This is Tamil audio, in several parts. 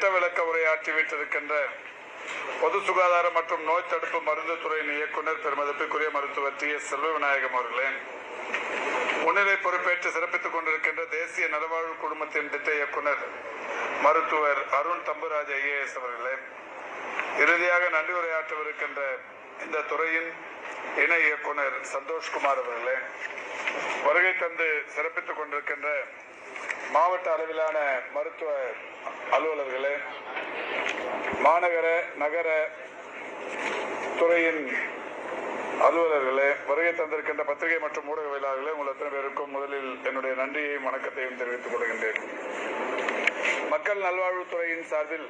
திட்ட விளக்க உரையாற்றி விட்டிருக்கின்ற பொது சுகாதாரம் மற்றும் நோய் தடுப்பு மருந்து துறையின் இயக்குனர் பெருமதிப்புக்குரிய மருத்துவர் டி எஸ் செல்வ விநாயகம் அவர்களே முன்னிலை பொறுப்பேற்று சிறப்பித்துக் கொண்டிருக்கின்ற தேசிய நலவாழ்வு குடும்பத்தின் திட்ட இயக்குனர் மருத்துவர் அருண் தம்புராஜ் ஐஏஎஸ் அவர்களே இறுதியாக நன்றி உரையாற்றவிருக்கின்ற இந்த துறையின் இணை இயக்குனர் சந்தோஷ்குமார் அவர்களே வருகை தந்து சிறப்பித்துக் கொண்டிருக்கின்ற மாவட்ட அளவிலான மருத்துவ அலுவலர்களே மாநகர நகர துறையின் அலுவலர்களே வருகை தந்திருக்கின்ற பத்திரிகை மற்றும் ஊடகவியலாளர்களே உங்கள் அத்தனை பேருக்கும் முதலில் என்னுடைய நன்றியையும் வணக்கத்தையும் தெரிவித்துக் கொள்கின்றேன். மக்கள் நல்வாழ்வுத்துறையின் சார்பில்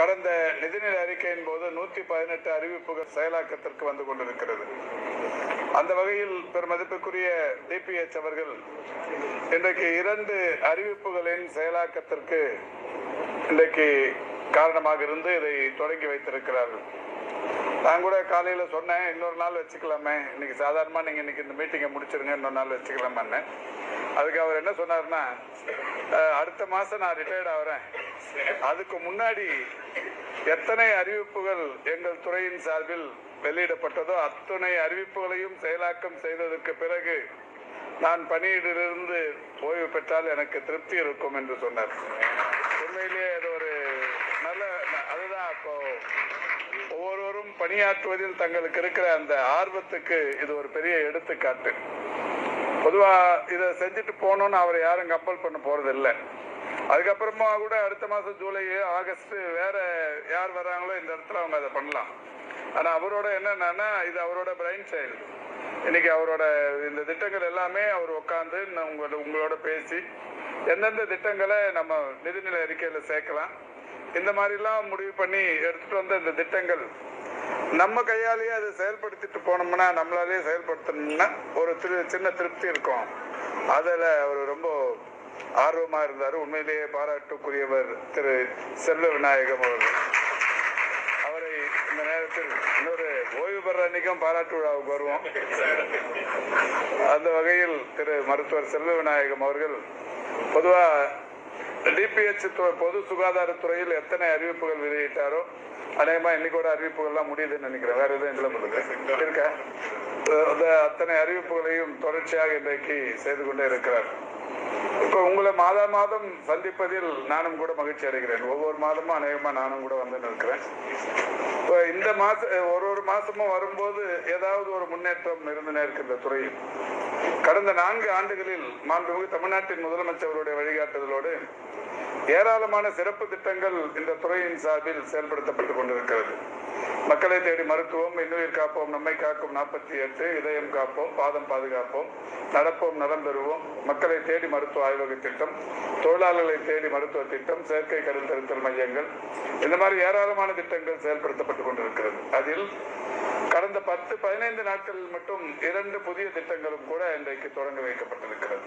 கடந்த நிதிநிலை அறிக்கையின் போது நூத்தி பதினெட்டு அறிவிப்புகள் செயலாக்கத்திற்கு வந்து கொண்டிருக்கிறது. அந்த வகையில் பெருமதிப்புக்குரிய டிபிஎச் அவர்கள் இன்றைக்கு இரண்டு அறிவிப்புகளின் செயலாக்கத்திற்கு இன்றைக்கு காரணமாக இருந்து இதை தொடங்கி வைத்திருக்கிறார்கள். நான் கூட காலையில் சொன்னேன் இன்னொரு நாள் வச்சுக்கலாமே. இன்னைக்கு சாதாரணமாக நீங்கள் இன்னைக்கு இந்த மீட்டிங்கை முடிச்சிருங்க இன்னொரு நாள் வச்சுக்கலாமான்னு. அதுக்கு அவர் என்ன சொன்னார்னா அடுத்த மாதம் நான் ரிட்டையர்ட் ஆகிறேன் அதுக்கு முன்னாடி எத்தனை அறிவிப்புகள் எங்கள் துறையின் சார்பில் வெளியிடப்பட்டதோ அத்துணை அறிவிப்புகளையும் செயலாக்கம் செய்ததற்கு பிறகு நான் பணியிலிருந்து ஓய்வு பெற்றால் எனக்கு திருப்தி இருக்கும் என்று சொன்னார். உண்மையிலேயே அது ஒரு நல்ல அதுதான் அப்போ ஒவ்வொருவரும் பணியாற்றுவதில் தங்களுக்கு இருக்கிற அந்த ஆர்வத்துக்கு இது ஒரு பெரிய எடுத்துக்காட்டு. பொதுவா இதை செஞ்சுட்டு போகணும்னு அவரை யாரும் கம்பல் பண்ண போறது இல்லை அதுக்கப்புறமா கூட அடுத்த மாசம் ஜூலை ஆகஸ்ட் வேற யார் வராங்களோ இந்த இடத்துல அவங்க அதை பண்ணலாம். ஆனால் அவரோட என்னன்னா இது அவரோட பிரைன் செயல் இன்னைக்கு அவரோட இந்த திட்டங்கள் எல்லாமே அவர் உட்காந்து உங்களோட உங்களோட பேசி எந்தெந்த திட்டங்களை நம்ம நிதிநிலை அறிக்கையில் சேர்க்கலாம். இந்த மாதிரிலாம் முடிவு பண்ணி எடுத்துட்டு வந்த இந்த திட்டங்கள் நம்ம கையாலேயே அதை செயல்படுத்திட்டு போனோம்னா நம்மளாலேயே செயல்படுத்தணும்னா ஒரு திரு சின்ன திருப்தி இருக்கும். அதில் அவர் ரொம்ப ஆர்வமாக இருந்தார். உண்மையிலேயே பாராட்டுக்குரியவர் திரு செல்வ விநாயகம் அவர்கள் அவரை இந்த நேரத்தில் இன்னொரு ஓய்வு பெற அன்னைக்கும் பாராட்டு விழாவுக்கு வருவோம். அந்த வகையில் திரு மருத்துவர் செல்வ விநாயகம் அவர்கள் பொதுவா டிபிஹெச் பொது சுகாதாரத்துறையில் எத்தனை அறிவிப்புகள் வெளியிட்டாரோ அநேகமா இன்னைக்கோட அறிவிப்புகள்லாம் முடியுதுன்னு நினைக்கிறேன். வேற எதுவும் இல்லை உங்களுக்கு? இருக்கா? அந்த அத்தனை அறிவிப்புகளையும் தொடர்ச்சியாக இன்றைக்கு செய்து கொண்டே இருக்கிறார். இப்ப உங்களை மாதா மாதம் சந்திப்பதில் நானும் கூட மகிழ்ச்சி அடைகிறேன். ஒவ்வொரு மாதமும் அநேகமா நானும் கூட வந்து நிற்கிறேன். இப்போ மாச ஒரு ஒரு மாசமும் வரும்போது ஏதாவது ஒரு முன்னேற்றம் இருந்துனே இருக்கு இந்த துறையில் கடந்த நான்கு ஆண்டுகளில் மாண்புமிகு தமிழ்நாட்டின் முதலமைச்சருடைய வழிகாட்டுதலோடு ஏராளமான சிறப்பு திட்டங்கள் இந்த துறையின் சார்பில் செயல்படுத்தப்பட்டுக் கொண்டிருக்கிறது. மக்களை தேடி மருத்துவம் இன்னுயிர் காப்போம் நம்மை காக்கும் நாற்பத்தி எட்டு இதயம் காப்போம் பாதம் பாதுகாப்போம் நடப்போம் நலம் பெறுவோம். மக்களை தேடி மருத்துவ ஆய்வக திட்டம் தொழிலாளர்களை தேடி மருத்துவ திட்டம் செயற்கை கருத்தரித்தல் மையங்கள். இந்த மாதிரி ஏராளமான திட்டங்கள் செயல்படுத்தப்பட்டுக் கொண்டிருக்கிறது. அதில் கடந்த பத்து பதினைந்து நாட்களில் மட்டும் இரண்டு புதிய திட்டங்களும் கூட இன்றைக்கு தொடங்கி வைக்கப்பட்டிருக்கிறது.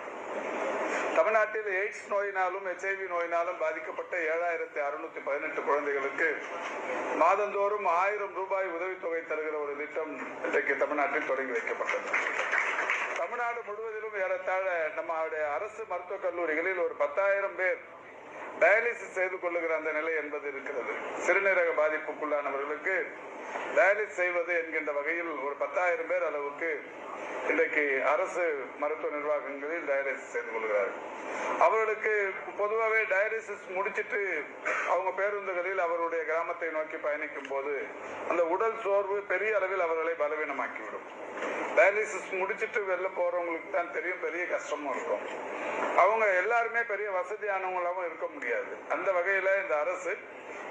தமிழ்நாட்டில் எய்ட்ஸ் நோயினாலும் எச்ஐவி நோயினாலும் பாதிக்கப்பட்ட ஏழாயிரத்தி அறுநூத்தி பதினெட்டு குழந்தைகளுக்கு மாதந்தோறும் ஆயிரம் ரூபாய் உதவித்தொகை தருகிற ஒரு திட்டம் இன்றைக்கு தமிழ்நாட்டில் தொடங்கி வைக்கப்பட்டது. தமிழ்நாடு முழுவதிலும் ஏறத்தாழ நம்மளுடைய அரசு மருத்துவக் கல்லூரிகளில் ஒரு பத்தாயிரம் பேர் டயாலிசிஸ் செய்து கொள்ளுகிற அந்த நிலை என்பது இருக்கிறது. சிறுநீரக பாதிப்புக்குள்ளானவர்களுக்கு டயாலிசிஸ் செய்வது என்கின்ற வகையில் ஒரு பத்தாயிரம் பேர் அளவுக்கு இன்றைக்கு அரசு மருத்துவ நிர்வாகங்களில் டயாலிசிஸ் செய்து கொள்கிறார்கள். அவர்களுக்கு பொதுவாகவே டயாலிசிஸ் முடிச்சிட்டு அவங்க பேருந்துகளில் அவருடைய கிராமத்தை நோக்கி பயணிக்கும் போது அந்த உடல் சோர்வு பெரிய அளவில் அவர்களை பலவீனமாக்கிவிடும். டயாலிசிஸ் முடிச்சிட்டு வெளில போகிறவங்களுக்கு தான் தெரியும் பெரிய கஷ்டமும் இருக்கும். அவங்க எல்லாருமே பெரிய வசதியானவங்களாகவும் இருக்க முடியாது. அந்த வகையில் இந்த அரசு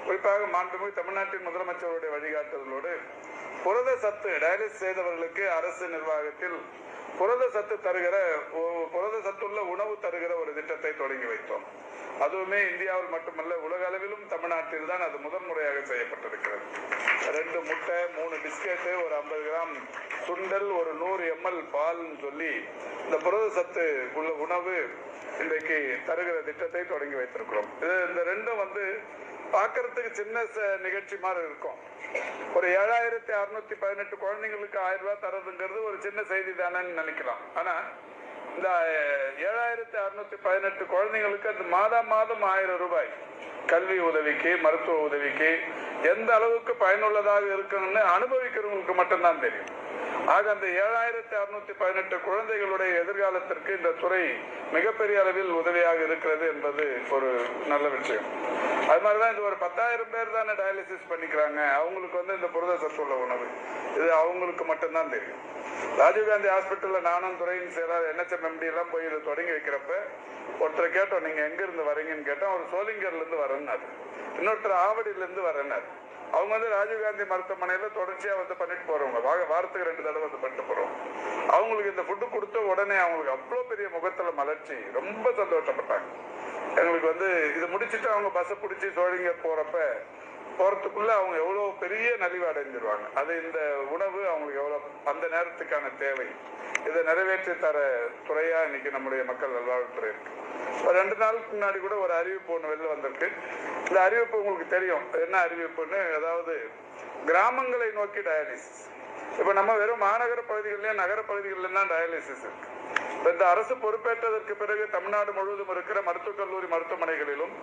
குறிப்பாக மாண்புமிகு தமிழ்நாட்டின் முதலமைச்சருடைய வழிகாட்டுதலோடு புரத சத்து டயாலிஸ் செய்தவர்களுக்கு அரசு நிர்வாகத்தில் புரத சத்து தருகிற புரத சத்துள்ள உணவு தருகிற ஒரு திட்டத்தை தொடங்கி வைத்தோம். அதுவுமே இந்தியாவில் மட்டுமல்ல உலக அளவிலும் தமிழ்நாட்டில் தான் அது முதன்முறையாக செய்யப்பட்டிருக்கிறது. ரெண்டு முட்டை மூணு பிஸ்கெட்டு ஒரு ஐம்பது கிராம் சுண்டல் ஒரு நூறு எம்எல் பால்னு சொல்லி இந்த புரத சத்து உள்ள உணவு இன்றைக்கு தருகிற திட்டத்தை தொடங்கி வைத்திருக்கிறோம். இது இந்த ரெண்டும் வந்து பார்க்கறதுக்கு சின்ன ச- நிகழ்ச்சி மாதிரி இருக்கும். ஒரு ஏழாயிரத்தி அறுநூத்தி பதினெட்டு குழந்தைங்களுக்கு ஆயிரம் ரூபாய் தரதுங்கிறது ஒரு சின்ன செய்தி தானேன்னு நினைக்கலாம். ஆனா இந்த ஏழாயிரத்தி அறுநூத்தி பதினெட்டு குழந்தைங்களுக்கு அது மாதம் மாதம் ஆயிரம் ரூபாய். கல்வி உதவிக்கு மருத்துவ உதவிக்கு எந்த அளவுக்கு பயனுள்ளதாக இருக்குன்னு அனுபவிக்கிறவங்களுக்கு மட்டும்தான் தெரியும். ஆக அந்த ஏழாயிரத்தி அறுநூத்தி பதினெட்டு குழந்தைகளுடைய எதிர்காலத்திற்கு இந்த துறை மிகப்பெரிய அளவில் உதவியாக இருக்கிறது என்பது ஒரு நல்ல விஷயம். அது மாதிரிதான் இது ஒரு பத்தாயிரம் பேர் தானே டயாலிசிஸ் பண்ணிக்கிறாங்க. அவங்களுக்கு வந்து இந்த புரத சத்துள்ள உணவு. இது அவங்களுக்கு மட்டும்தான் தெரியும். ராஜீவ்காந்தி ஹாஸ்பிட்டல்ல நானும் துறையின் சேராத என்எச்எம் எம்டி எல்லாம் போய் இதை தொடங்கி வைக்கிறப்ப ஒருத்தர் கேட்டோம் நீங்க எங்க இருந்து வரீங்கன்னு? கேட்டோம். அவர் சோலிங்கர்ல இருந்து வரேன்னாரு. இன்னொருத்தர் ஆவடியில இருந்து வரேன்னாரு. அவங்க வந்து ராஜீவ்காந்தி மருத்துவமனையில தொடர்ச்சியா வந்து பண்ணிட்டு போறவங்க. வாக வாரத்துக்கு ரெண்டு தடவை வந்து பண்ணிட்டு போறோம். அவங்களுக்கு இந்த ஃபுட்டு கொடுத்த உடனே அவங்களுக்கு அவ்வளவு பெரிய முகத்துல மலர்ச்சி. ரொம்ப சந்தோஷப்பட்டாங்க. எங்களுக்கு வந்து இதை முடிச்சிட்டு அவங்க பஸ்ஸை பிடிச்சி சோழிங்கர் போறப்ப போறதுக்குள்ள அவங்க எவ்வளவு பெரிய நலிவு அடைஞ்சிருவாங்க அது இந்த உணவு அவங்களுக்கு எவ்வளவு அந்த நேரத்துக்கான தேவை. இதை நிறைவேற்றி தர துறையா இன்னைக்கு நம்முடைய மக்கள் நல்வாழ்வுத்துறை இருக்கு. ஒரு ரெண்டு நாளுக்கு முன்னாடி கூட ஒரு அறிவிப்பு ஒன்று வெளில வந்திருக்கு. இந்த அறிவிப்பு உங்களுக்கு தெரியும். என்ன அறிவிப்புன்னு? அதாவது கிராமங்களை நோக்கி டயாலிசிஸ் இப்போ நம்ம வெறும் மாநகர பகுதிகளிலும் நகர பகுதிகளிலும் தான் டயாலிசிஸ் இருக்கு. இந்த அரசு பொறுப்பேற்றதற்கு பிறகு தமிழ்நாடு முழுவதும் இருக்கிற மருத்துவக் கல்லூரி மருத்துவமனைகளிலும்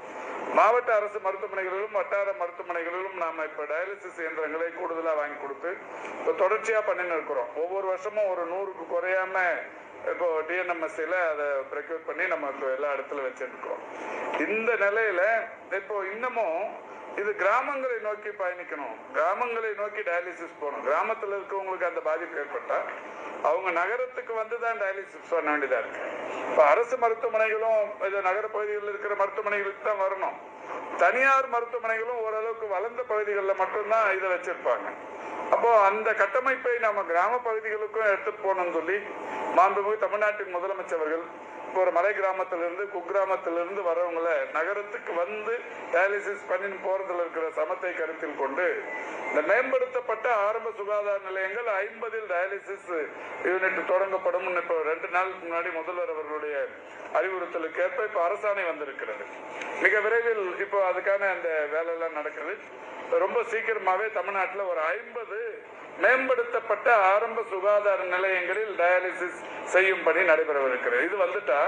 மாவட்ட அரசு மருத்துவமனைகளிலும் வட்டார மருத்துவமனைகளிலும் நாம இப்ப டயாலிசிஸ் இயந்திரங்களை கூடுதலாக வாங்கி கொடுத்து இப்போ தொடர்ச்சியா பண்ணின்னு இருக்கிறோம். ஒவ்வொரு வருஷமும் ஒரு நூறுக்கு குறையாம இப்போ டிஎன்எம்எஸ்சியில் அதை ப்ரெக்யூர் பண்ணி நம்ம இப்போ எல்லா இடத்துல வச்சுருக்கோம். இந்த நிலையில இப்போ இன்னமும் இது கிராமங்களை நோக்கி பயணிக்கணும். கிராமங்களை நோக்கி டயாலிசிஸ் போகணும். கிராமத்தில் இருக்கவங்களுக்கு அந்த பாதிப்பு ஏற்பட்டால் அவங்க நகரத்துக்கு வந்து தான் டயாலிசிஸ் பண்ண வேண்டியதாக இருக்கு. இப்போ அரசு மருத்துவமனைகளும் இது நகர பகுதிகளில் இருக்கிற மருத்துவமனைகளுக்கு தான் வரணும். தனியார் மருத்துவமனைகளும் ஓரளவுக்கு வளர்ந்த பகுதிகளில் மட்டும்தான் இதை வச்சிருப்பாங்க. அப்போ அந்த கட்டமைப்பை நம்ம கிராம பகுதிகளுக்கும் எடுத்துட்டு போகணும்னு சொல்லி மாண்புமிகு தமிழ்நாட்டின் முதலமைச்சர்கள் இப்போ ஒரு மலை கிராமத்திலிருந்து குக்கிராமத்திலிருந்து வரவங்கள நகரத்துக்கு வந்து டயாலிசிஸ் பண்ணி போறதுல இருக்கிற சமத்தை கருத்தில் கொண்டு இந்த மேம்படுத்தப்பட்ட ஆரம்ப சுகாதார நிலையங்கள் ஐம்பதில் டயாலிசிஸ் யூனிட் தொடங்கப்படும் இப்போ ரெண்டு நாளுக்கு முன்னாடி முதல்வர் அவர்களுடைய அறிவுறுத்தலுக்கு ஏற்ப இப்போ அரசாணை வந்திருக்கிறது. மிக விரைவில் இப்போ அதுக்கான அந்த வேலையெல்லாம் நடக்குது ரொம்ப சீக்கிரமாவே தமிழ்நாட்டில் ஒரு ஐம்பது மேம்படுத்தப்பட்ட ஆரம்ப சுகாதார நிலையங்களில் டயாலிசிஸ் செய்யும் பணி நடைபெறவிருக்கிறது. இது வந்துட்டா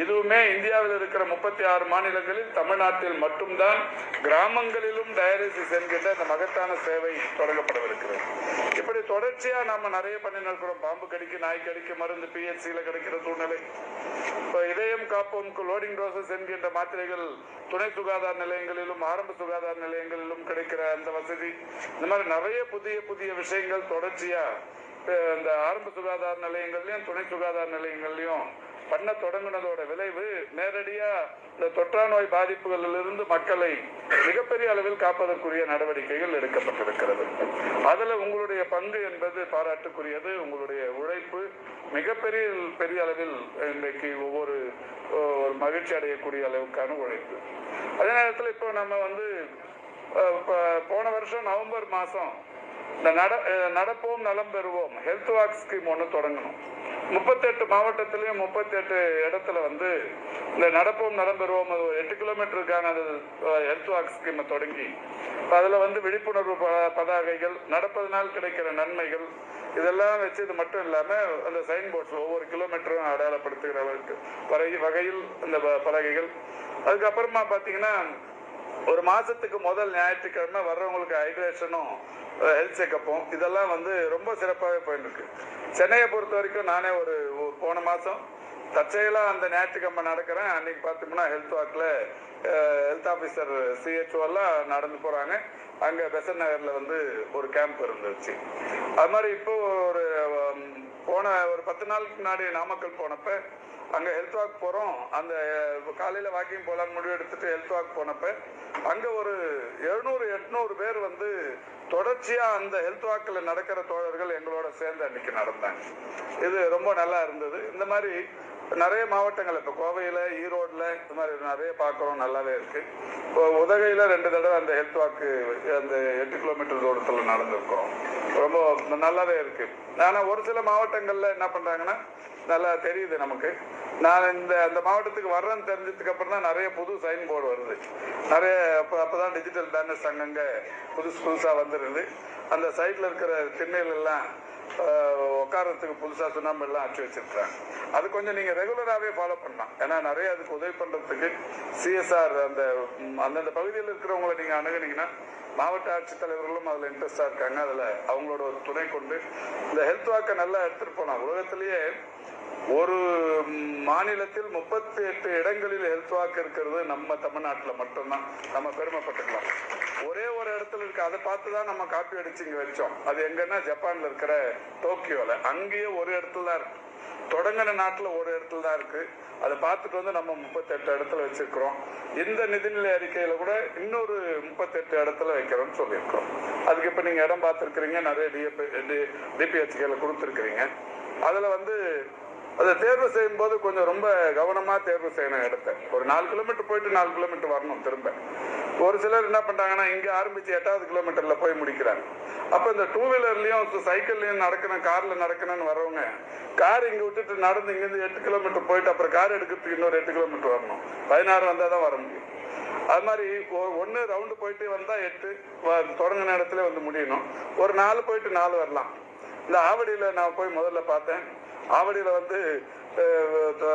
இதுவுமே இந்தியாவில் இருக்கிற முப்பத்தி ஆறு மாநிலங்களில் தமிழ்நாட்டில் மட்டும்தான் கிராமங்களிலும் டயாலிசிஸ் என்கின்ற இந்த மகத்தான சேவை தொடங்கப்படவிருக்கிறது. இப்படி தொடர்ச்சியா நாம நிறைய பண்ணி இருக்கிறோம். பாம்பு கடிக்கு நாய் கடிக்கு மருந்து பிஹெச்சியில கிடைக்கிற சூழ்நிலை. இப்போ இதயம் காப்போம்க்கு லோடிங் டோசஸ் என்கின்ற மாத்திரைகள் துணை சுகாதார நிலையங்களிலும் ஆரம்ப சுகாதார நிலையங்களிலும் கிடைக்கிற அந்த வசதி. இந்த மாதிரி நிறைய புதிய புதிய விஷயங்கள் தொடர்ச்சியா இந்த ஆரம்ப சுகாதார நிலையங்கள்லையும் துணை சுகாதார நிலையங்கள்லையும் பண்ண தொடங்கினதோட விளைவு நேரடியா இந்த தொற்றா நோய் பாதிப்புகளிலிருந்து மக்களை மிகப்பெரிய அளவில் காப்பதற்குரிய நடவடிக்கைகள் எடுக்கப்பட்டிருக்கிறது. அதுல உங்களுடைய பங்கு என்பது பாராட்டுக்குரியது. உங்களுடைய உழைப்பு மிகப்பெரிய பெரிய அளவில் இன்றைக்கு ஒவ்வொரு ஒரு மகிழ்ச்சி அடையக்கூடிய அளவுக்கான உழைப்பு. அதே நேரத்தில் இப்போ நம்ம வந்து போன வருஷம் நவம்பர் மாசம் இந்த நட அஹ், நடப்போம் நலம் பெறுவோம் ஹெல்த் வாக் ஸ்கீம் ஒன்று தொடங்கணும். முப்பத்தெட்டு மாவட்டத்திலையும் முப்பத்தெட்டு இடத்துல வந்து இந்த நடப்போம் நடம்பெறுவோம் அது ஒரு எட்டு கிலோமீட்டருக்கான ஹெல்த் வாக் ஸ்கீமை தொடங்கி. அதில் வந்து விழிப்புணர்வு ப- பதாகைகள் நடப்பதனால் கிடைக்கிற நன்மைகள் இதெல்லாம் வச்சு இது மட்டும் இல்லாமல் அந்த சைன் போர்ட்ஸில் ஒவ்வொரு கிலோமீட்டரும் அடையாளப்படுத்துகிற வகை- வகையில் அந்த ப- பலகைகள். அதுக்கப்புறமா பார்த்தீங்கன்னா ஒரு மாசத்துக்கு முதல் ஞாயிற்றுக்கிழமை வர்றவங்களுக்கு ஹைட்ரேஷனும் ஹெல்த் செக்கப்பும் இதெல்லாம் வந்து ரொம்ப சிறப்பாகவே போயிட்டுருக்கு சென்னையை பொறுத்த வரைக்கும் நானே ஒரு போன மாதம் தற்செயலாக அந்த ஞாயிற்றுக்கிழமை நடக்கிறேன். அன்னைக்கு பார்த்தோம்னா ஹெல்த் வாக்கில் ஹெல்த் ஆஃபீஸர் சிஹெச்ஓலாம் எல்லாம் நடந்து போகிறாங்க அங்கே பெசன் நகரில் வந்து ஒரு கேம்ப் இருந்துச்சு. அது மாதிரி இப்போ ஒரு போன ஒரு பத்து நாளுக்கு முன்னாடி நாமக்கல் போனப்ப அங்கே ஹெல்த் வாக் போகிறோம் அந்த காலையில் வாக்கிங் போகலான்னு முடிவு எடுத்துட்டு ஹெல்த் வாக் போனப்ப அங்கே ஒரு எழுநூறு எட்நூறு பேர் வந்து தொடர்ச்சியாக அந்த ஹெல்த் வாக்ல நடக்கிற தோழர்கள் எங்களோட சேர்ந்து அன்னைக்கு நடந்தாங்க. இது ரொம்ப நல்லா இருந்தது. இந்த மாதிரி நிறைய மாவட்டங்கள் இப்போ கோவையில் ஈரோடில் இந்த மாதிரி நிறைய பார்க்குறோம் நல்லாவே இருக்குது இப்போ உதகையில் ரெண்டு தடவை அந்த ஹெல்த் வாக்கு அந்த எட்டு கிலோமீட்டர் தூரத்தில் நடந்திருக்கோம் ரொம்ப நல்லாவே இருக்குது ஆனால் ஒரு சில மாவட்டங்களில் என்ன பண்ணுறாங்கன்னா நல்லா தெரியுது நமக்கு. நான் இந்த அந்த மாவட்டத்துக்கு வர்றேன்னு தெரிஞ்சதுக்கு அப்புறம் தான் நிறைய புது சைன் போர்டு வருது. நிறைய அப்போ அப்போ தான் டிஜிட்டல் பேனர்ஸ் அங்கங்கே புதுசு புதுசாக வந்துருது. அந்த சைட்டில் இருக்கிற திண்ணையிலெல்லாம் உட்காரத்துக்கு புதுசாக புதுசா சுண்ணாம்பு எல்லாம் அடிச்சு வச்சிருக்காங்க அது கொஞ்சம் நீங்க ரெகுலராகவே ஃபாலோ பண்ணலாம். ஏன்னா நிறைய அதுக்கு உதவி பண்றதுக்கு சிஎஸ்ஆர் அந்த அந்தந்த பகுதியில் இருக்கிறவங்களை நீங்க அணுகுனீங்கன்னா மாவட்ட ஆட்சித்தலைவர்களும் அதுல இன்ட்ரெஸ்டாக இருக்காங்க. அதுல அவங்களோட ஒரு துணை கொண்டு இந்த ஹெல்த் வாக்கை நல்லா எடுத்துட்டு போலாம். உலகத்திலேயே ஒரு மாநிலத்தில் முப்பத்தி எட்டு இடங்களில் ஹெல்த் வாக் இருக்கிறது நம்ம தமிழ்நாட்டில் மட்டும்தான். நம்ம பெருமைப்பட்டுக்கலாம். ஒரே ஒரு இடத்துல இருக்கு. அதை பார்த்து தான் நம்ம காப்பி அடிச்சு இங்கே வச்சோம். அது எங்கன்னா ஜப்பான்ல இருக்கிற டோக்கியோல. அங்கேயே ஒரு இடத்துல தான் இருக்கு. தொடங்கின நாட்டில் ஒரு இடத்துல தான் இருக்கு. அதை பார்த்துட்டு வந்து நம்ம முப்பத்தெட்டு இடத்துல வச்சிருக்கிறோம். இந்த நிதிநிலை அறிக்கையில கூட இன்னொரு முப்பத்தெட்டு இடத்துல வைக்கிறோம்னு சொல்லியிருக்கிறோம். அதுக்கு இப்போ நீங்க இடம் பார்த்துருக்கிறீங்க. நிறைய டிஎப்பி டிபிஹெச்கேல கொடுத்துருக்கிறீங்க. அதில் வந்து அதை தேர்வு செய்யும் போது கொஞ்சம் ரொம்ப கவனமா தேர்வு செய்யணும் இடத்த. ஒரு நாலு கிலோமீட்டர் போயிட்டு நாலு கிலோமீட்டர் வரணும் திரும்ப. ஒரு சிலர் என்ன பண்ணுறாங்கன்னா இங்கே ஆரம்பிச்சு எட்டாவது கிலோமீட்டரில் போய் முடிக்கிறாங்க. அப்போ இந்த டூ வீலர்லேயும் சைக்கிள்லையும் நடக்கணும் காரில் நடக்கணும்னு வரவங்க கார் இங்கே விட்டுட்டு நடந்து இங்கேருந்து எட்டு கிலோமீட்டர் போயிட்டு அப்புறம் கார் எடுக்கிறதுக்கு இன்னொரு எட்டு கிலோமீட்டர் வரணும். பதினாறு வந்தால் தான் வர முடியும். அது மாதிரி ஒன்று ரவுண்டு போயிட்டு வந்தால் எட்டு தொடங்கின இடத்துல வந்து முடியணும். ஒரு நாலு போயிட்டு நாலு வரலாம். இந்த ஆவடியில் நான் போய் முதல்ல பார்த்தேன். ஆவடியில் வந்து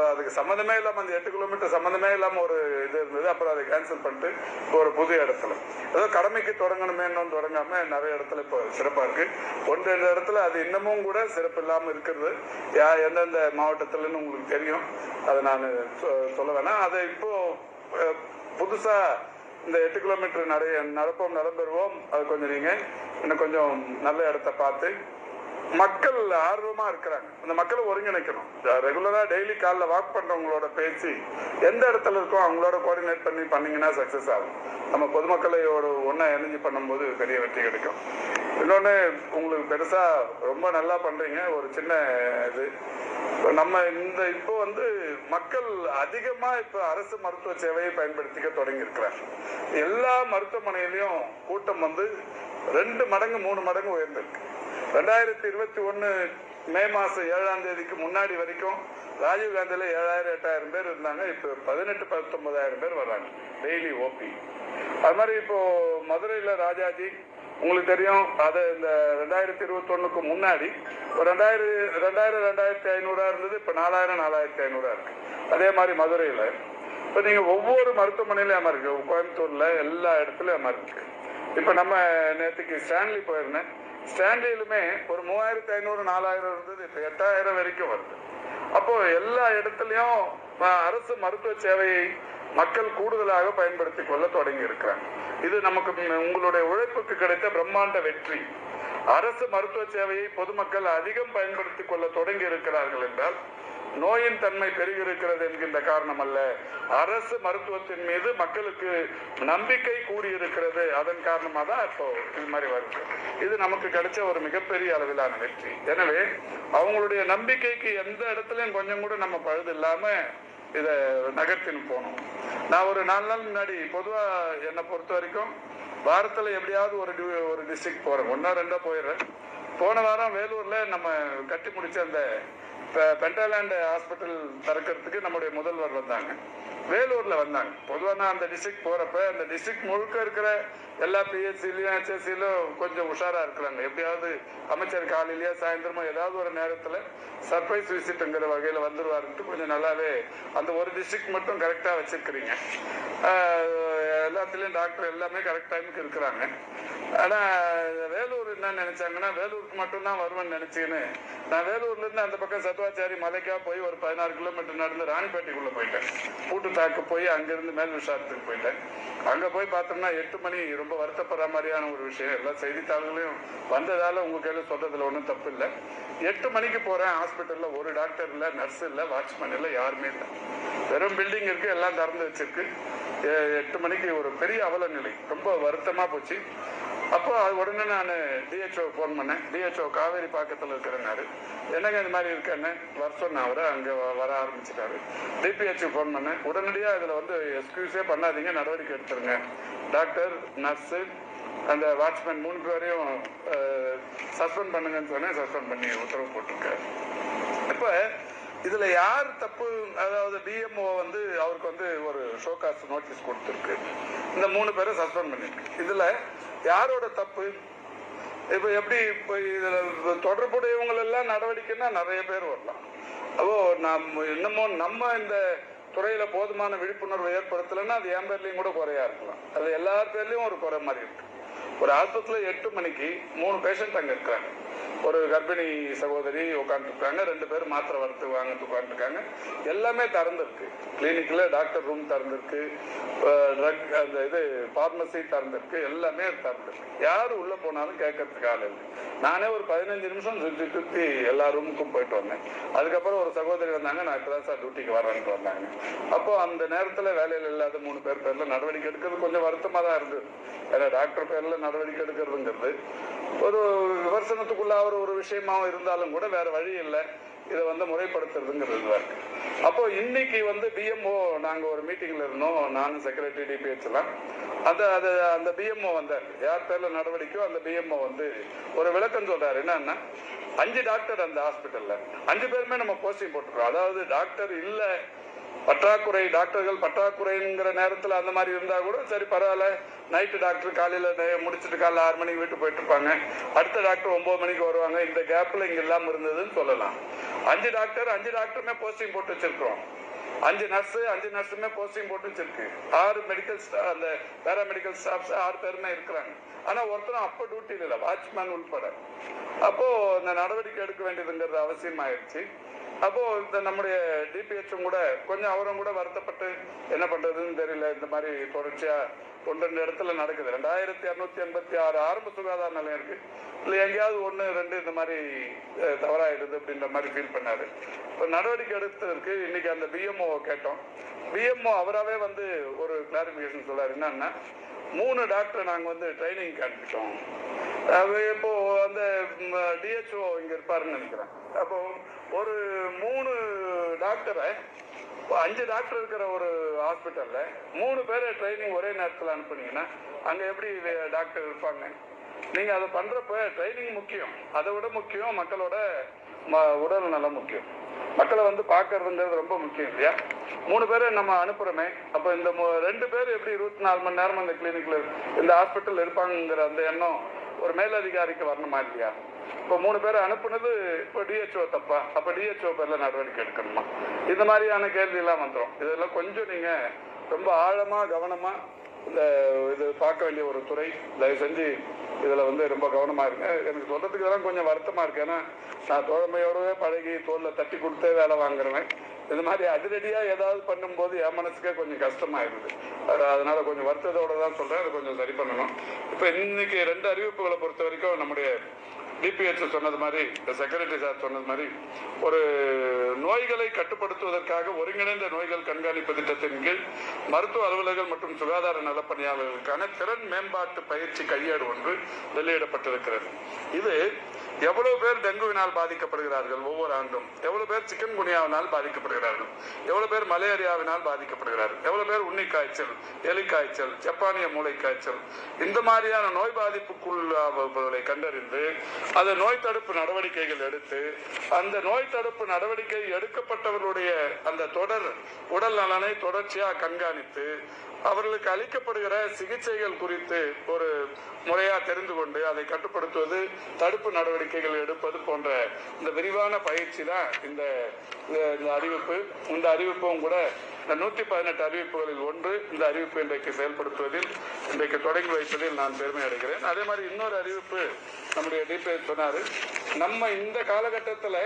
அதுக்கு சம்மந்தமே இல்லாமல் அந்த எட்டு கிலோமீட்டர் சம்மந்தமே இல்லாமல் ஒரு இது இருந்தது. அப்புறம் அதை கேன்சல் பண்ணிட்டு இப்போ ஒரு புது இடத்துல. ஏதோ கடமைக்கு தொடங்கணுமே இன்னும் தொடங்காமல் நிறைய இடத்துல இப்போ சிறப்பாக இருக்குது ஒன்று ரெண்டு இடத்துல அது இன்னமும் கூட சிறப்பு இல்லாமல் இருக்கிறது. யா எந்தெந்த மாவட்டத்தில்னு உங்களுக்கு தெரியும். அதை நான் சொ- சொல்ல வேணாம். அதை இப்போ புதுசாக இந்த எட்டு கிலோமீட்டர் நிறைய நடப்போம் நடைபெறுவோம். அது கொஞ்சம் நீங்கள் இன்னும் கொஞ்சம் நல்ல இடத்த பார்த்து மக்கள் ஆர்வமா இருக்கிறாங்க. அந்த மக்களை ஒருங்கிணைக்கணும். ரெகுலரா டெய்லி காலைல வாக் பண்றவங்களோட பேசி எந்த இடத்துல இருக்கோ அவங்களோட கோஆர்டினேட் பண்ணி பண்ணீங்கன்னா சக்சஸ் ஆகும். நம்ம பொதுமக்களையோட ஒன்னா ஒண்ணா இணைஞ்சு பண்ணும்போது பெரிய வெற்றி கிடைக்கும். இன்னொன்னு உங்களுக்கு பெருசா ரொம்ப நல்லா பண்றீங்க. ஒரு சின்ன இது. இப்போ நம்ம இந்த இப்போ வந்து மக்கள் அதிகமா இப்போ அரசு மருத்துவ சேவையை பயன்படுத்திக்க தொடங்கி இருக்கிறாங்க எல்லா மருத்துவமனையிலையும் கூட்டம் வந்து ரெண்டு மடங்கு மூணு மடங்கு உயர்ந்திருக்கு. ரெண்டாயிரத்தி இருபத்தி ஒன்று மே மாதம் ஏழாம் தேதிக்கு முன்னாடி வரைக்கும் ராஜீவ்காந்தியில் ஏழாயிரம் எட்டாயிரம் பேர் இருந்தாங்க. இப்போ பதினெட்டு பத்தொன்பதாயிரம் பேர் வராங்க. டெய்லி ஓபி அது மாதிரி இப்போது மதுரையில் ராஜாஜி உங்களுக்கு தெரியும் அது இந்த ரெண்டாயிரத்தி இருபத்தொன்னுக்கு முன்னாடி ஒரு ரெண்டாயிரம் ரெண்டாயிரம் ரெண்டாயிரத்தி ஐநூறா இருந்தது இப்போ நாலாயிரம் நாலாயிரத்தி ஐநூறா இருக்கு. அதே மாதிரி மதுரையில். இப்போ நீங்கள் ஒவ்வொரு மருத்துவமனையிலும் அமர் கோயம்புத்தூரில் எல்லா இடத்துலையும் அமர் இப்போ நம்ம நேற்றுக்கு ஸ்டான்லி போயிருந்தேன். ஸ்டான்லியிலுமே ஒரு மூவாயிரத்தி ஐநூறு நாலாயிரம் இருந்தது. இப்போ எட்டாயிரம் வரைக்கும் வருது. அப்போ எல்லா இடத்துலயும் அஹ், அரசு மருத்துவ சேவையை மக்கள் கூடுதலாக பயன்படுத்தி கொள்ள தொடங்கி இருக்கிறாங்க. இது நமக்கு உங்களுடைய உழைப்புக்கு கிடைத்த பிரம்மாண்ட வெற்றி. அரசு மருத்துவ சேவையை பொதுமக்கள் அதிகம் பயன்படுத்திக் கொள்ள தொடங்கி இருக்கிறார்கள் என்றால் நோயின் தன்மை பெருகிருக்கிறது என்கின்ற காரணம் அல்ல அரசு மருத்துவத்தின் மீது மக்களுக்கு நம்பிக்கை கூடியிருக்கிறது. அதன் காரணமாக தான் இப்போ இது மாதிரி வருது. இது நமக்கு கிடைச்ச ஒரு மிகப்பெரிய அளவிலான வெற்றி. எனவே அவங்களுடைய நம்பிக்கைக்கு எந்த இடத்துலையும் கொஞ்சம் கூட நம்ம பழுது இல்லாம இதை நகர்த்தின்னு போகணும். நான் ஒரு நாலு நாள் முன்னாடி பொதுவா என்னை பொறுத்த வரைக்கும் வாரத்துல எப்படியாவது ஒரு ஒரு டிஸ்ட்ரிக்ட் போறேன். ஒன்னா ரெண்டா போயிடுறேன். போன வாரம் வேலூர்ல நம்ம கட்டி முடிச்ச அந்த இப்போ பென்டர்லேண்ட் ஹாஸ்பிட்டல் திறக்கிறதுக்கு நம்முடைய முதல்வர் வந்தாங்க. வேலூரில் வந்தாங்க. பொதுவாக நான் அந்த டிஸ்ட்ரிக்ட் போகிறப்ப அந்த டிஸ்ட்ரிக்ட் முழுக்க இருக்கிற எல்லா பிஹெச்சிலையும் ஹெச்எஸ்சிலும் கொஞ்சம் உஷாராக இருக்கிறாங்க. எப்படியாவது அமைச்சர் காலையிலேயே சாயந்தரமோ ஏதாவது ஒரு நேரத்தில் சர்ப்ரைஸ் விசிட்டுங்கிற வகையில் வந்துடுவாருன்ட்டு கொஞ்சம் நல்லாவே அந்த ஒரு டிஸ்ட்ரிக்ட் மட்டும் கரெக்டாக வச்சுருக்கிறீங்க. எல்லாத்துலேயும் டாக்டர் எல்லாமே கரெக்ட் டைமுக்கு இருக்கிறாங்க. ஆனா வேலூர் என்ன நினைச்சாங்கன்னா வேலூருக்கு மட்டும்தான் வருவேன்னு நினைச்சுன்னு. நான் வேலூர்ல இருந்து அந்த பக்கம் சத்வாச்சாரி மலைக்காக போய் ஒரு பதினாறு கிலோமீட்டர் நடந்து ராணிப்பேட்டைக்குள்ளே போயிட்டேன். பூட்டு தாக்கு போய் அங்கேருந்து மேல் விஷாரத்துக்கு போயிட்டேன். அங்க போய் பார்த்தோம்னா எட்டு மணி ரொம்ப வருத்தப்படுற மாதிரியான ஒரு விஷயம். எல்லா செய்தித்தாள்களையும் வந்ததால உங்க கையில சொல்றதுல ஒன்றும் தப்பு இல்லை. எட்டு மணிக்கு போறேன் ஹாஸ்பிட்டலில் ஒரு டாக்டர் இல்ல நர்ஸ் இல்ல வாட்ச்மேன் இல்லை யாருமே இல்லை. வெறும் பில்டிங் இருக்கு எல்லாம் திறந்து வச்சிருக்கு. எட்டு மணிக்கு ஒரு பெரிய அவல நிலை ரொம்ப வருத்தமா போச்சு. அப்போ அது உடனே நான் டிஹெச்ஓ ஃபோன் பண்ணேன். டிஹெச்ஓ காவேரி பாக்கத்தில் இருக்கிறனாரு. என்னங்க இந்த மாதிரி இருக்கேன்னு வர சொன்னேன் அவர் அங்கே வர ஆரம்பிச்சிட்டாரு. டிபிஹெச் ஃபோன் பண்ணேன். உடனடியாக இதில் வந்து எக்ஸ்கியூஸே பண்ணாதீங்க. நடவடிக்கை எடுத்துருங்க. டாக்டர் நர்ஸு அந்த வாட்ச்மேன் மூணு பேரையும் சஸ்பெண்ட் பண்ணுங்கன்னு சொன்னேன். சஸ்பெண்ட் பண்ணி உத்தரவு போட்டிருக்காரு. இப்போ இதுல யார் தப்பு? அதாவது டிஎம்ஓ வந்து அவருக்கு வந்து ஒரு ஷோகாஸ் நோட்டீஸ் கொடுத்துருக்கு. இந்த மூணு பேரை சஸ்பெண்ட் பண்ணிருக்கு. இதுல யாரோட தப்பு? இப்ப எப்படி இப்ப இதுல தொடர்புடையவங்க எல்லாம் நடவடிக்கைன்னா நிறைய பேர் வரலாம். அப்போ நாம் இன்னமும் நம்ம இந்த துறையில போதுமான விழிப்புணர்வு ஏற்படுத்தலைன்னா அது என் பேர்லயும் கூட குறையா இருக்கலாம். அது எல்லார் பேர்லயும் ஒரு குறை மாதிரி இருக்கு. ஒரு ஆஸ்பத்திரியில எட்டு மணிக்கு மூணு பேஷண்ட் அங்க இருக்கிறாங்க ஒரு கர்ப்பிணி சகோதரி உட்காந்துருக்காங்க ரெண்டு பேர் மாத்திரை வரத்து வாங்கிட்டு உட்காந்துருக்காங்க எல்லாமே திறந்துருக்கு. கிளினிக்ல டாக்டர் ரூம் திறந்துருக்கு. ட்ரக் அந்த இது ஃபார்மசி திறந்துருக்கு. எல்லாமே திறந்துருக்கு. யார் உள்ள போனாலும் கேட்கறதுக்கு ஆள் இல்லை. நானே ஒரு பதினஞ்சு நிமிஷம் சுற்றி சுற்றி எல்லா ரூமுக்கும் போயிட்டு வந்தேன். அதுக்கப்புறம் ஒரு சகோதரி வந்தாங்க நான் இப்பதான் சார் டியூட்டிக்கு வரேன்ட்டு வந்தாங்க. அப்போ அந்த நேரத்துல வேலையில் இல்லாத மூணு பேர் பேர்ல நடவடிக்கை எடுக்கிறது கொஞ்சம் வருத்தமா தான் இருந்தது. ஏன்னா டாக்டர் பேர்ல நடவடிக்கை எடுக்கிறதுங்கிறது ஒரு விமர்சனத்துக்குள்ள ஒரு ஒரு விஷயமாவும் இருந்தாலும் கூட வேற வழி இல்லை. இதை வந்து முறைப்படுத்துறதுங்கிறது இருக்கு அப்போ இன்னைக்கு வந்து பிஎம்ஓ நாங்க ஒரு மீட்டிங்ல இருந்தோம். நானும் செக்ரட்டரி டிபிஹெச் எல்லாம் அந்த அது அந்த பிஎம்ஓ வந்தார். யார் பேர்ல நடவடிக்கையோ அந்த பிஎம்ஓ வந்து ஒரு விளக்கம் சொல்றாரு. என்னன்னா அஞ்சு டாக்டர் அந்த ஹாஸ்பிட்டல்ல அஞ்சு பேருமே நம்ம போஸ்டிங் போட்டுருக்கோம். அதாவது டாக்டர் இல்ல. பற்றாக்குறை டாக்டர்கள் பற்றாக்குறைங்கிற நேரத்துல அந்த மாதிரி இருந்தா கூட சரி பரவாயில்ல. நைட்டு டாக்டர் காலையில முடிச்சுட்டு முடிச்சிட்டு காலைல ஆறு மணிக்கு வீட்டு போயிட்டு இருப்பாங்க. அடுத்த டாக்டர் ஒன்பது மணிக்கு வருவாங்க. இந்த கேப்ல இங்க இல்லாம இருந்ததுன்னு சொல்லலாம். அஞ்சு டாக்டர் அஞ்சு டாக்டருமே போஸ்டிங் போட்டு வச்சிருக்கிறோம். அஞ்சு நர்ஸ் அஞ்சு நர்ஸுமே போஸ்டிங் போட்டு வச்சிருக்கு. ஆறு மெடிக்கல் அந்த பேராமெடிக்கல் ஸ்டாஃப்ஸ் ஆறு பேருமே இருக்கிறாங்க. ஆனா ஒருத்தரும் அப்ப டியூட்டியில் இல்லை வாட்ச்மேன் உள்பட. அப்போ இந்த நடவடிக்கை எடுக்க வேண்டியதுங்கிறது அவசியம் ஆயிடுச்சு அப்போ இந்த நம்முடைய டிபிஹெச்சும் கூட கொஞ்சம் அவரும் கூட வருத்தப்பட்டு என்ன பண்றதுன்னு தெரியல. இந்த மாதிரி தொடர்ச்சியா ஒன்று ரெண்டு இடத்துல நடக்குது. ரெண்டாயிரத்தி இரநூத்தி எண்பத்தி ஆறு ஆரம்ப சுகாதார நிலையம் இருக்கு. இல்லை எங்கேயாவது ஒன்று ரெண்டு இந்த மாதிரி தவறாயிடுது அப்படின்ற மாதிரி ஃபீல் பண்ணாரு. இப்போ நடவடிக்கை எடுத்ததற்கு இன்னைக்கு அந்த பிஎம்ஓ கேட்டோம். பிஎம்ஓ அவராகவே வந்து ஒரு கிளாரிஃபிகேஷன் சொல்றாரு. என்னன்னா மூணு டாக்டர் நாங்கள் வந்து ட்ரைனிங் அனுப்பிட்டோம் இப்போ அந்த டிஹெச்ஓ இங்க இருப்பாருன்னு நினைக்கிறேன். அப்போ ஒரு மூணு டாக்டரை அஞ்சு டாக்டர் இருக்கிற ஒரு ஹாஸ்பிட்டல்ல மூணு பேரை ட்ரைனிங் ஒரே நேரத்தில் அனுப்புனீங்கன்னா அங்க எப்படி வே- டாக்டர் இருப்பாங்க? நீங்க அதை பண்றப்ப ட்ரைனிங் முக்கியம். அதை விட முக்கியம் மக்களோட ம- உடல் நலம் முக்கியம். மக்களை வந்து பார்க்கறதுங்கிறது ரொம்ப முக்கியம் இல்லையா? மூணு பேரை நம்ம அனுப்புறோமே. அப்ப இந்த ரெண்டு பேர் எப்படி இருபத்தி நாலு மணி நேரம் அந்த கிளினிக்ல இந்த ஹாஸ்பிட்டல் இருப்பாங்கிற அந்த எண்ணம் ஒரு மேலதிகாரிக்கு வரணுமா இல்லையா? இப்போ மூணு பேரை அனுப்புனது இப்போ டிஹெச்ஓ தப்பா? அப்போ டிஹெச்ஓ பேரில் நடவடிக்கை எடுக்கணுமா? இந்த மாதிரியான கேள்வியெல்லாம் வந்துடும் இதெல்லாம் கொஞ்சம் நீங்கள் ரொம்ப ஆழமாக கவனமாக இந்த இது பார்க்க வேண்டிய ஒரு துறை. தயவு செஞ்சு இதில் வந்து ரொம்ப கவனமாக இருங்க. எனக்கு சொல்கிறதுக்கு இதெல்லாம் கொஞ்சம் வருத்தமாக இருக்கு. ஏன்னா நான் தோழமையோடவே பழகி தோலில் தட்டி கொடுத்தே வேலை வாங்குறேன் இந்த மாதிரி அதிரடியா ஏதாவது பண்ணும்போது என் மனசுக்கே கொஞ்சம் கஷ்டமாயிருது அதனால கொஞ்சம் வருத்தத்தோட தான் சொல்றேன். அதை கொஞ்சம் சரி பண்ணணும். இப்ப இன்னைக்கு ரெண்டு அறிவிப்புகளை பொறுத்த வரைக்கும் நம்முடைய டிபிஹெச் சொன்னது மாதிரி செக்ரட்டரி சார் சொன்னது மாதிரி ஒரு நோய்களை கட்டுப்படுத்துவதற்காக ஒருங்கிணைந்த நோய்கள் கண்காணிப்பு திட்டத்தின் கீழ் மருத்துவ அலுவலர்கள் மற்றும் சுகாதார நலப்பணியாளர்களுக்கான திறன் மேம்பாட்டு பயிற்சி கையேடு ஒன்று வெளியிடப்பட்டிருக்கிறது. இது எவ்வளவு பேர் டெங்குவினால் பாதிக்கப்படுகிறார்கள் ஒவ்வொரு ஆண்டும்? எவ்வளவு பேர் சிக்கன் குனியாவினால் பாதிக்கப்படுகிறார்கள்? எவ்வளவு பேர் மலேரியாவினால் பாதிக்கப்படுகிறார்கள்? எவ்வளவு பேர் உண்ணி காய்ச்சல் எலி காய்ச்சல் ஜப்பானிய மூளை காய்ச்சல் இந்த மாதிரியான நோய் பாதிப்புக்குள்ளாவர்களை கண்டறிந்து அது நோய் தடுப்பு நடவடிக்கைகள் எடுத்து அந்த நோய் தடுப்பு நடவடிக்கை எடுக்கப்பட்டவர்களுடைய அந்த தொடர் உடல் நலனை தொடர்ச்சியா கண்காணித்து அவர்களுக்கு அளிக்கப்படுகிற சிகிச்சைகள் குறித்து ஒரு முறையாக தெரிந்து கொண்டு அதை கட்டுப்படுத்துவது தடுப்பு நடவடிக்கைகள் எடுப்பது போன்ற இந்த விரிவான பயிற்சி தான் இந்த இந்த- இந்த அறிவிப்பு. இந்த அறிவிப்பும் கூட இந்த நூற்றி பதினெட்டு அறிவிப்புகளில் ஒன்று. இந்த அறிவிப்பு இன்றைக்கு செயல்படுத்துவதில் இன்றைக்கு தொடங்கி வைப்பதில் நான் பெருமை அடைகிறேன். அதே மாதிரி இன்னொரு அறிவிப்பு நம்முடைய டிபிஎஸ் சொன்னாரு நம்ம இந்த காலகட்டத்தில்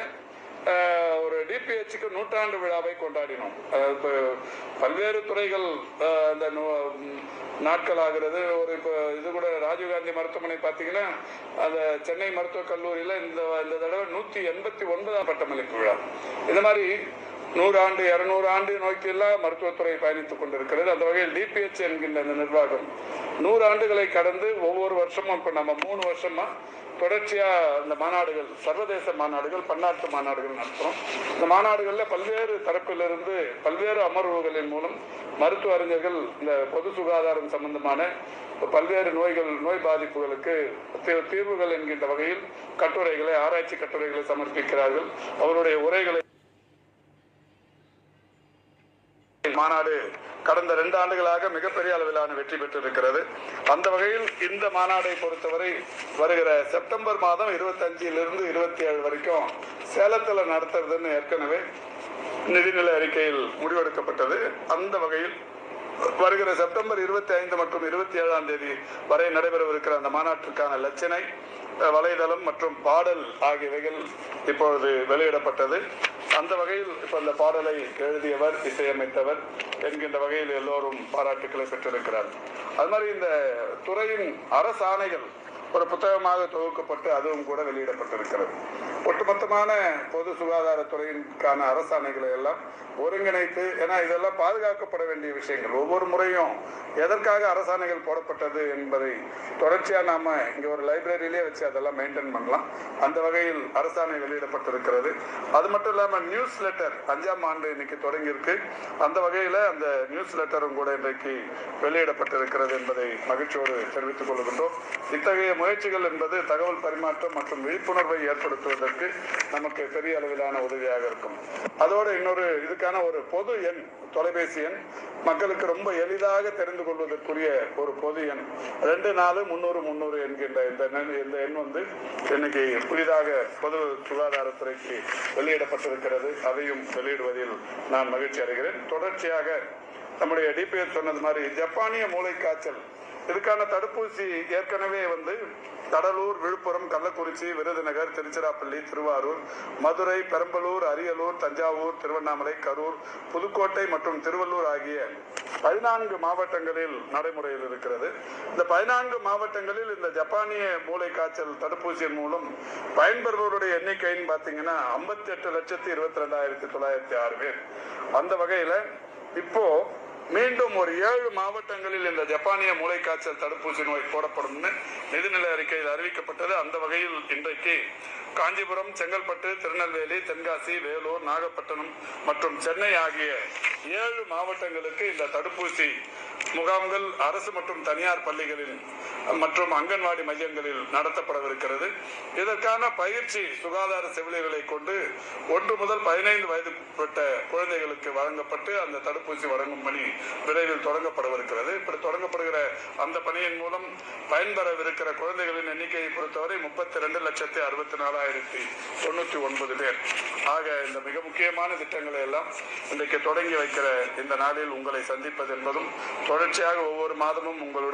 ஒரு டிபிஹெச்சுக்கு நூற்றாண்டு விழாவை கொண்டாடினோம். இப்போ பல்வேறு துறைகள் இந்த அந்த நாட்கள் ஆகிறது ஒரு இப்போ இது கூட ராஜீவ்காந்தி மருத்துவமனை பார்த்தீங்கன்னா அந்த சென்னை மருத்துவக் கல்லூரியில் இந்த இந்த தடவை நூற்றி எண்பத்தி ஒன்பதாம் பட்டமளிப்பு விழா. இந்த மாதிரி நூறு ஆண்டு இரநூறு ஆண்டு நோக்கியெல்லாம் மருத்துவத்துறை பயணித்துக் கொண்டிருக்கிறது. அந்த வகையில் டிபிஹெச் என்கின்ற இந்த நிர்வாகம் நூறு ஆண்டுகளை கடந்து ஒவ்வொரு வருஷமும் இப்போ நம்ம மூணு வருஷமா தொடர்ச்சியாக இந்த மாநாடுகள் சர்வதேச மாநாடுகள் பன்னாட்டு மாநாடுகள் நடத்துகிறோம் இந்த மாநாடுகளில் பல்வேறு தரப்பிலிருந்து பல்வேறு அமர்வுகளின் மூலம் மருத்துவ அறிஞர்கள் இந்த பொது சுகாதாரம் சம்பந்தமான பல்வேறு நோய்கள் நோய் பாதிப்புகளுக்கு தீர்வுகள் என்கின்ற வகையில் கட்டுரைகளை ஆராய்ச்சி கட்டுரைகளை சமர்ப்பிக்கிறார்கள். அவருடைய உரைகளை மாநாடு கடந்த ரெண்டு ஆண்டுகளாக மிகப்பெரிய அளவிலான வெற்றி பெற்றிருக்கிறது. அந்த வகையில் இந்த மாநாடை பொறுத்தவரை வருகிற செப்டம்பர் மாதம் இருபத்தஞ்சிலிருந்து இருபத்தி ஏழு வரைக்கும் சேலத்தில் நடத்துறதுன்னு ஏற்கனவே நிதிநிலை அறிக்கையில் முடிவெடுக்கப்பட்டது. அந்த வகையில் வருகிற செப்டம்பர் இருபத்தி ஐந்து மற்றும் இருபத்தி ஏழாம் தேதி வரை நடைபெறவிருக்கிற அந்த மாநாட்டிற்கான லட்சணை அஹ், வலைதளம் மற்றும் பாடல் ஆகியவைகள் இப்பொழுது வெளியிடப்பட்டது. அந்த வகையில் இப்ப அந்த பாடலை எழுதியவர் இசையமைத்தவர் என்கின்ற வகையில் எல்லோரும் பாராட்டுக்களை பெற்றிருக்கிறார் அது மாதிரி இந்த துறையின் அரசாணைகள் ஒரு புத்தகமாக தொகுக்கப்பட்டு அதுவும் கூட வெளியிடப்பட்டிருக்கிறது. ஒட்டுமொத்தமான பொது சுகாதாரத்துறையின்கான அரசாணைகளை எல்லாம் ஒருங்கிணைத்து ஏன்னா இதெல்லாம் பாதுகாக்கப்பட வேண்டிய விஷயங்கள். ஒவ்வொரு முறையும் எதற்காக அரசாணைகள் போடப்பட்டது என்பதை தொடர்ச்சியாக நாம் இங்கே ஒரு லைப்ரரியிலே வச்சு அதெல்லாம் மெயின்டைன் பண்ணலாம். அந்த வகையில் அரசாணை வெளியிடப்பட்டிருக்கிறது. அது மட்டும் இல்லாமல் நியூஸ் லெட்டர் அஞ்சாம் ஆண்டு இன்னைக்கு தொடங்கியிருக்கு. அந்த வகையில் அந்த நியூஸ் லெட்டரும் கூட இன்றைக்கு வெளியிடப்பட்டிருக்கிறது என்பதை மகிழ்ச்சியோடு தெரிவித்துக் கொள்கின்றோம். இத்தகைய முயற்சிகள் என்பது தகவல் பரிமாற்றம் மற்றும் விழிப்புணர்வை ஏற்படுத்துவதற்கு நமக்கு பெரிய அளவிலான உதவியாக இருக்கும். அதோடு இன்னொரு இதுக்கான ஒரு பொது எண் தொலைபேசி எண் மக்களுக்கு ரொம்ப எளிதாக தெரிந்து கொள்வதற்குரிய ஒரு பொது எண். ரெண்டு நாலு முந்நூறு முந்நூறு என்கின்ற இந்த இந்த எண் வந்து இன்னைக்கு புதிதாக பொது சுகாதாரத்துறைக்கு வெளியிடப்பட்டிருக்கிறது. அதையும் வெளியிடுவதில் நான் மகிழ்ச்சி அடைகிறேன். தொடர்ச்சியாக நம்முடைய டிபிஎஸ் சொன்னது மாதிரி ஜப்பானிய மூளைக்காய்ச்சல் இதுக்கான தடுப்பூசி ஏற்கனவே வந்து கடலூர் விழுப்புரம் கள்ளக்குறிச்சி விருதுநகர் திருச்சிராப்பள்ளி திருவாரூர் மதுரை பெரம்பலூர் அரியலூர் தஞ்சாவூர் திருவண்ணாமலை கரூர் புதுக்கோட்டை மற்றும் திருவள்ளூர் ஆகிய பதினான்கு மாவட்டங்களில் நடைமுறையில் இருக்கிறது. இந்த பதினான்கு மாவட்டங்களில் இந்த ஜப்பானிய மூளை காய்ச்சல் தடுப்பூசியின் மூலம் பயன்பெறுபவருடைய எண்ணிக்கைன்னு பார்த்தீங்கன்னா ஐம்பத்தி எட்டு லட்சத்தி இருபத்தி ரெண்டாயிரத்தி தொள்ளாயிரத்தி ஆறு பேர். அந்த வகையில் இப்போ மீண்டும் ஒரு ஏழு மாவட்டங்களில் இந்த ஜப்பானிய மூளைக்காய்ச்சல் தடுப்பூசி நோய் போடப்படும்னு நிதிநிலை அறிக்கையில் அறிவிக்கப்பட்டது. அந்த வகையில் இன்றைக்கு காஞ்சிபுரம் செங்கல்பட்டு திருநெல்வேலி தென்காசி வேலூர் நாகப்பட்டினம் மற்றும் சென்னை ஆகிய ஏழு மாவட்டங்களுக்கு இந்த தடுப்பூசி முகாம்கள் அரசு மற்றும் தனியார் பள்ளிகளில் மற்றும் அங்கன்வாடி மையங்களில் நடத்தப்படவிருக்கிறது. இதற்கான பயிற்சி சுகாதார செவிலியர்களை கொண்டு ஒன்று முதல் பதினைந்து வயதுக்குட்பட்ட குழந்தைகளுக்கு வழங்கப்பட்டு அந்த தடுப்பூசி வழங்கும் பணி விரைவில் தொடங்கப்படவிருக்கிறது இப்படி தொடங்கப்படுகிற அந்த பணியின் மூலம் பயன்பெறவிருக்கிற குழந்தைகளின் எண்ணிக்கையை பொறுத்தவரை முப்பத்தி ரெண்டு லட்சத்தி அறுபத்தி நாலாயிரத்தி தொண்ணூத்தி ஒன்பது பேர். ஆக இந்த மிக முக்கியமான திட்டங்களை எல்லாம் இன்றைக்கு தொடங்கி வைக்கிற இந்த நாளில் உங்களை சந்திப்பது என்பதும் தொடர்ச்சியாக ஒவ்வொரு மாதமும் உங்களுடன்